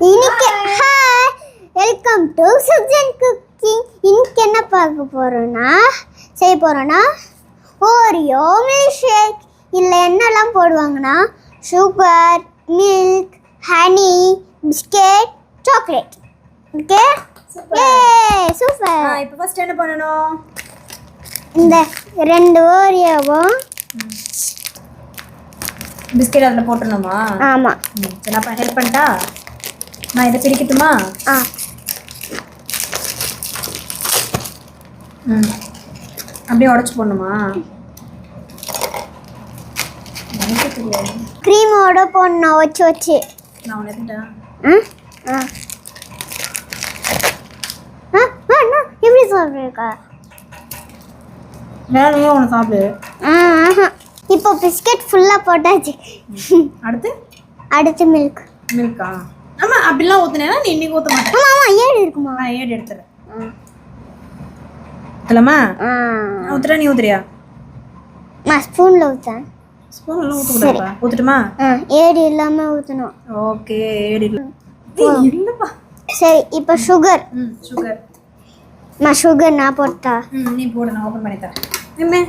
இன்னைக்கு hi welcome to Sujan cooking இன்னைக்கு என்ன பார்க்க போறோம்னா செய்ய போறோம்னா ஓரியோ மில்க் ஷேக் இதில் என்னெல்லாம் போடுவாங்கன்னா sugar milk honey biscuit chocolate okay ஏ சூப்பர் இப்போ ஃபர்ஸ்ட் என்ன பண்ணணும்? இந்த ரெண்டு ஓரியோவும் பிஸ்கெட் அதில் போட்டுடணுமா? ஆமாம் சரி நான் ஹெல்ப் பண்ணிட்டா? நான் இதை பிரிக்கட்டுமா ஆ. ம். அப்படியே உடச்சி போடணுமா? க்ரீமோட போடணும் வச்சு வச்சு. நான் உன்னை எடுத்துட்டேன் ஆ. எப்படி சொல்றீங்க வேலையே ஒன்று சாப்பிடு. இப்போ பிஸ்கெட் ஃபுல்லாக போட்டாச்சு. அடுத்து? அடுத்து மில்க் மில்கா ஆமாம் அப்படிலாம் ஊற்றுனேன்னா நீ இன்னைக்கு ஊற்ற மாட்டேன். ஆமா ஆமா ஏழு இருக்குமா? நான் ஏடு எடுத்துறேன் ஊற்றலாமா ஊற்றுறா நீ ஊற்றுறியா நான் ஸ்பூனில் ஊற்றேன் ஸ்பூன் எல்லாம் ஊற்றக்கூடாதுப்பா ஊற்றட்டுமா ஏடு இல்லாமல் ஊற்றணும் ஓகே ஏடு இல்லைப்பா. சரி இப்போ சுகர் ம் சுகர் நான் சுகர் நான் போட்டா. ம் நீ போடு நான் ஓப்பன் பண்ணி தரேன். என்ன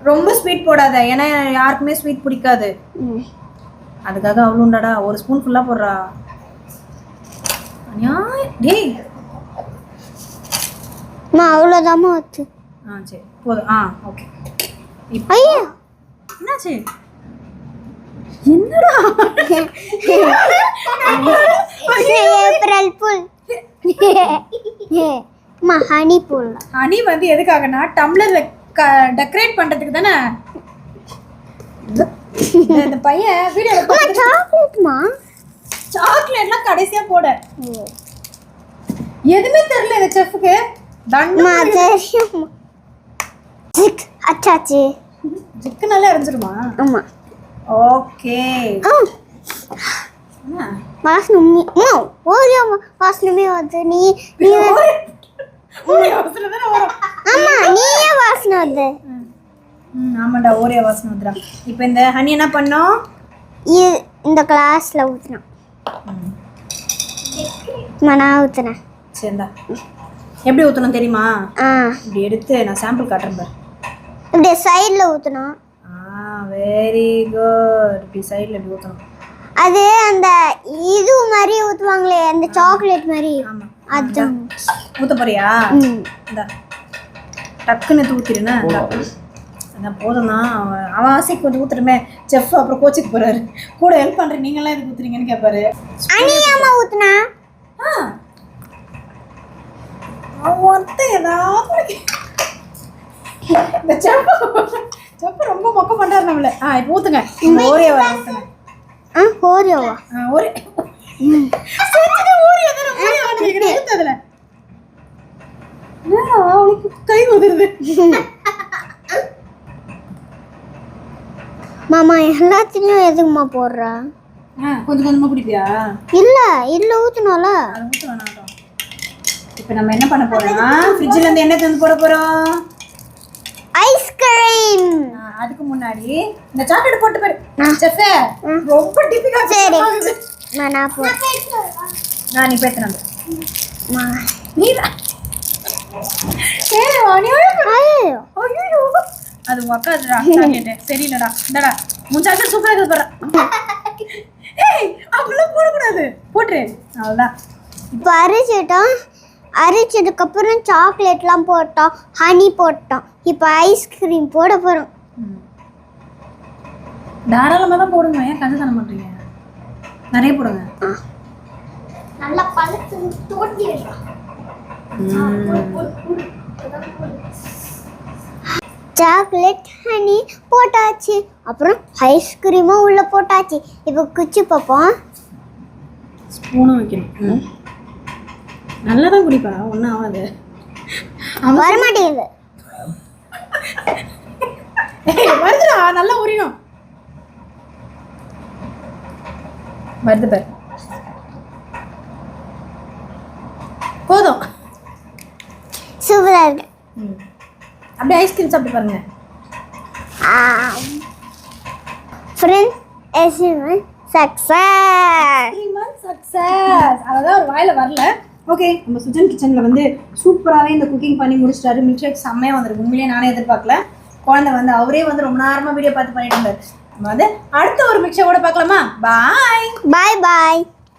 ரொம்ப ஸ்வீட் போடாத ஏன்னா யாருக்குமே ஸ்வீட் பிடிக்காது. ம். அதுக்காக அவ்வளோ உண்டாடா? ஒரு ஸ்பூன் ஃபுல்லாக போடுறா டேய். நான் அவ்வளோதாம்மா ஊற்று ஆ சரி. போதும். ஆ ஓகே இப்போ என்னாச்சு? என்னடா? April fool. அம்மா ஹனி போடலாம் ஹனி வந்து எதுக்காகனா டம்ளர்ல டெக்கரேட் பண்றதுக்கு தானே? இந்த பையன் வீடியோல அம்மா சாக்லேட்மா? சாக்லேட்லாம் கடைசியா போட. எதுவுமே தெரியல இந்த செஃப்க்கு தண்டம் ஜிக் அச்சாச்சு. ஜிக்குனாலே அரைஞ்சிருமா ஆமாம் ஓகே. ஆ. வாசனமே ஓரியோ வாசனமே வருது நீ நீ ஆமா நீயே வாசனை வருது ம் ஆமாண்டா ஒரே வாசனை வந்துடா இப்போ இந்த ஹனி என்ன பண்ணோம் இந்த கிளாஸில் ஊற்றினான் நான் ஊற்றுனேன் சரிடா. எப்படி ஊற்றணும் தெரியுமா? ஆ. இப்படி எடுத்து நான் சாம்பிள் காட்டுறேன் பாரு. இப்படி சைடில் ஊற்றணும் ஆ வெரி குட் இப்படி சைடில் இப்படி ஊற்றணும் அது அந்த இது மாதிரி ஊற்றுவாங்களே அந்த சாக்லேட் மாதிரி. ஆமாம் அதுதான் ஊற்ற போறியா? ம். இந்தா. டக்குன்னு தூத்திருந்தா அதான் போதும் தான் அவன் அவன் ஆசைக்கு கொஞ்சம் ஊத்துறமே. செஃப் அப்புறம் கோச்சுக்கு போறாரு. கூட ஹெல்ப் பண்றேன் நீங்களாம் எதுக்கு ஊத்துறீங்கன்னு கேட்பாரு அணியாமா ஊற்றுனா ஆ. அவன் ஒருத்தன் ஏதாவது இந்த செஃப் செஃப் ரொம்ப மொக்க பண்றாரு நம்மள. ஆ இப்போ ஊத்துங்க. இந்த ஓரியா ஊத்துங்க. ஆ ஓரியோவா ஆ ஒரே செஞ்சுட்டு ஓரியா தானே? ஓரியா வாங்கிக்கிறேன் ஊத்து அதுல என்னடா, அவளுக்கு கை உதிருது மாமா எல்லாத்துலேயும் எதுக்குமா போடுறா? கொஞ்சம் கொஞ்சமா குடிப்பியா? இல்லை இதில் ஊற்றணும்ல இப்போ நம்ம என்ன பண்ண போறோம்னா ஃப்ரிட்ஜில் இருந்து என்ன தந்து போட போறோம். ஐஸ்கிரீம் அதுக்கு முன்னாடி இந்த சாக்லேட் போட்டு பாரு. செஃபே ரொம்ப டிஃபிகல்ட் சரி. நான் நான் போ. நான் நீ பேசுறேன் மா. நீ பண்ண- ஐயோ ஐயோ அது உக்காதுடா சாக்லேட் சரியில்லடா இந்தடா. சாக்லேட் சூப்பராக இருக்குது ஏய் அப்படிலாம் போடக்கூடாது. போட்டுரு. அவ்வளோதான் இப்போ அரைச்சிட்டோம் அரைச்சதுக்கப்புறம் சாக்லேட்லாம் போட்டோம். ஹனி போட்டோம். இப்போ ஐஸ்கிரீம் போட போகிறோம் தாராளமாக தான் போடுங்க. ஏன் கண்டு தர மாட்டீங்க நிறைய போடுங்க. நல்லா பழுத்து தோட்டி சாக்லேட் ஹனி போட்டாச்சு. அப்புறம் ஐஸ்கிரீமும் உள்ளே போட்டாச்சு. இப்போ குச்சி பார்ப்போம். ஸ்பூனும் வைக்கணும். நல்லா தான் குடிப்பா. ஒன்றும் ஆகாது வரமாட்டேங்குது ஏய், வருதுடா. நல்லா உரியணும் வருது பாரு. போதும். சூப்பராக இருக்கு. ம். அப்படியே ஐஸ்கிரீம் சாப்பிட்டு பாருங்க. ஃப்ரெண்ட்ஸ் த்ரீ மந்த் சக்ஸஸ் அதான் ஒரு வாயில வரல. ஓகே நம்ம சுஜன் கிச்சனில் வந்து சூப்பராகவே இந்த குக்கிங் பண்ணி முடிச்சிட்டாரு. மில்க் ஷேக் செம்மையாக வந்திருக்கு. உண்மையிலேயே நானே எதிர்பார்க்கல. குழந்தை வந்து அவரே வந்து ரொம்ப நேரமாக வீடியோ பார்த்து பண்ணிட்டு இருந்தார். நம்ம வந்து அடுத்த ஒரு மிக்சரோட பார்க்கலாமா? பாய் பாய் பாய்